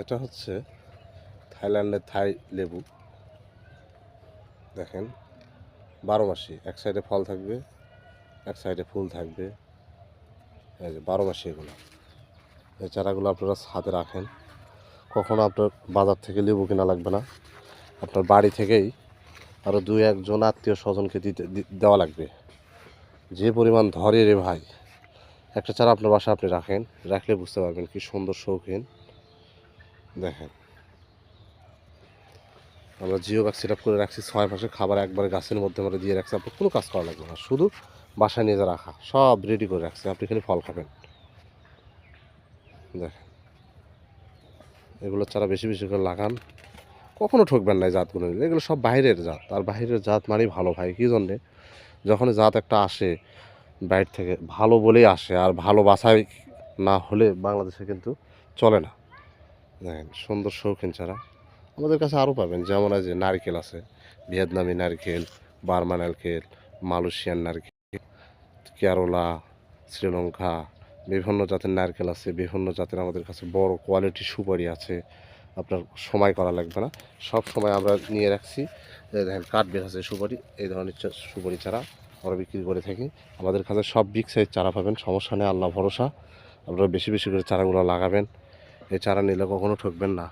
এটা হচ্ছে থাইল্যান্ডের থাই লেবু। দেখেন, বারো মাসি, এক সাইডে ফল থাকবে, এক সাইডে ফুল থাকবে। বারো মাসি এগুলো। এই চারাগুলো আপনারা ছাদে রাখেন। কখনো আপনার বাজার থেকে লেবু কেনা লাগবে না। আপনার বাড়ি থেকেই আরও দুই একজন আত্মীয় স্বজনকে দিতে দেওয়া লাগবে। যে পরিমাণ ধরে রে ভাই, একটা চারা আপনার বাসা আপনি রাখেন, রাখলে বুঝতে পারবেন কি সুন্দর শৌখিন। দেখেন। আমরা জিও ব্যাগ সেট করে রাখছি, ছয় মাসে খাবার একবারে গাছের মধ্যে আমরা দিয়ে রাখছি। আপনার কোনো কাজ করা লাগবে না, শুধু বাসায় নিয়ে যা রাখা, সব রেডি করে রাখছি। আপনি খালি ফল খাবেন। দেখেন। এগুলো চারা বেশি বেশি করে লাগান। কখনো ঠকবেন না জাতগুলো নিলে। এগুলো সব বাইরের জাত। আর বাইরের জাত মানেই ভালো ভাই, কী জন্যে? যখন জাত একটা আসে, বাইরে থেকে ভালো বলেই আসে। আর ভালো বাসায় না হলে বাংলাদেশে কিন্তু চলে না। দেখেন, সুন্দর শৌখিন চারা আমাদের কাছে আরও পাবেন, যেমন আছে নারকেল আছে, ভিয়েতনামি নারকেল, বার্মা নারকেল, মালয়েশিয়ান নারকেল, কেরলা, শ্রীলঙ্কা, বিভিন্ন জাতের নারকেল আছে, বিভিন্ন জাতের আমাদের কাছে বড় কোয়ালিটি সুপারি আছে। আপনার সময় করা লাগবে না। সব সময় আমরা নিয়ে রাখছি। দেখেন, কাঠ বের আছে সুপারি, এই ধরনের সুপারি চারা আমরা বিক্রি করে থাকি। আমাদের কাছে সব বিগ সাইজ চারা পাবেন, সমস্যা নেই, আল্লাহ ভরসা। আপনারা বেশি বেশি করে চারাগুলো লাগাবেন। এই চারা নিলে কখনো ঠকবেন না।